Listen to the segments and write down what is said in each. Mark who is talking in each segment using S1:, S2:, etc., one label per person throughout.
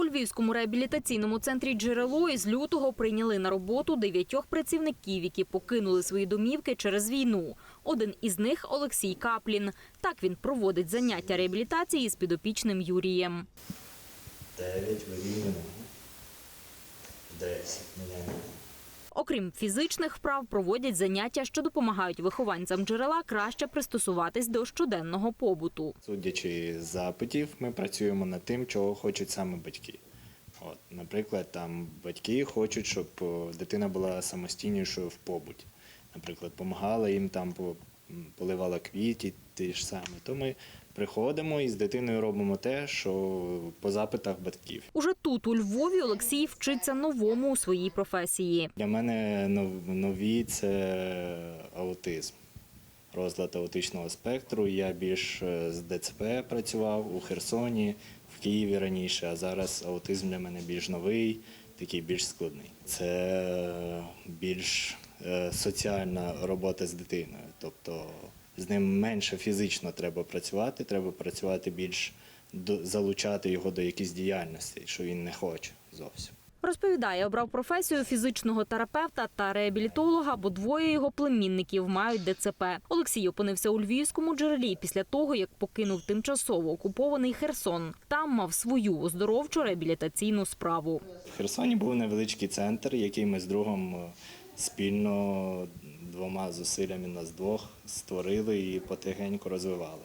S1: У Львівському реабілітаційному центрі джерело із лютого прийняли на роботу дев'ятьох працівників, які покинули свої домівки через війну. Один із них Олексій Каплін. Так він проводить заняття реабілітації з підопічним Юрієм.
S2: Дев'ять вирівняно. Десять міняємо.
S1: Окрім фізичних вправ, проводять заняття, що допомагають вихованцям джерела краще пристосуватись до щоденного побуту.
S2: Судячи з запитів, ми працюємо над тим, чого хочуть саме батьки. От, наприклад, там батьки хочуть, щоб дитина була самостійнішою в побуті. Наприклад, допомагала їм там поливала квіті, ті ж саме. То ми приходимо і з дитиною робимо те, що по запитах батьків.
S1: Уже тут, у Львові, Олексій вчиться новому у своїй професії.
S2: Для мене нові це аутизм, розлад аутичного спектру. Я більш е, з ДЦП працював у Херсоні, в Києві раніше, а зараз аутизм для мене більш новий, такий більш складний. Це е, більш соціальна робота з дитиною. Тобто з ним менше фізично треба працювати, треба працювати більш залучати його до якихось діяльностей, що він не хоче зовсім.
S1: Розповідає, обрав професію фізичного терапевта та реабілітолога, бо двоє його племінників мають ДЦП. Олексій опинився у львівському джерелі після того, як покинув тимчасово окупований Херсон. Там мав свою оздоровчу реабілітаційну справу.
S2: В Херсоні був невеличкий центр, який ми з другом е, спільно двома зусиллями нас двох створили і потихеньку розвивали.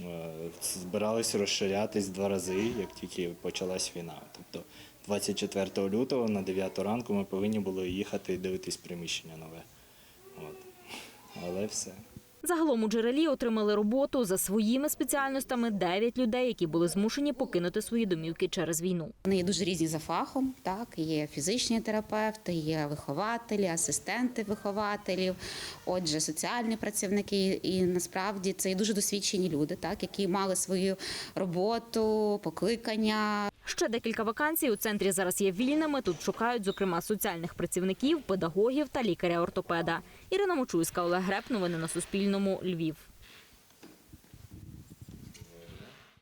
S2: Е, Збиралися розширятись два рази, як тільки почалась війна. Тобто 24 лютого на 9 ранку ми повинні були їхати і дивитись приміщення нове. От. Але все.
S1: Загалом у джерелі отримали роботу за своїми спеціальностями 9 людей, які були змушені покинути свої домівки через війну.
S3: Вони є дуже різні за фахом. Так, є фізичні терапевти, є вихователі, асистенти вихователів, отже, соціальні працівники. І насправді це є дуже досвідчені люди, так, які мали свою роботу, покликання,
S1: Ще декілька вакансій у центрі зараз є вільними. Тут шукають, зокрема, соціальних працівників, педагогів та лікаря-ортопеда. Ірина Мочульська, Олег Греб. Новини на Суспільному. Львів.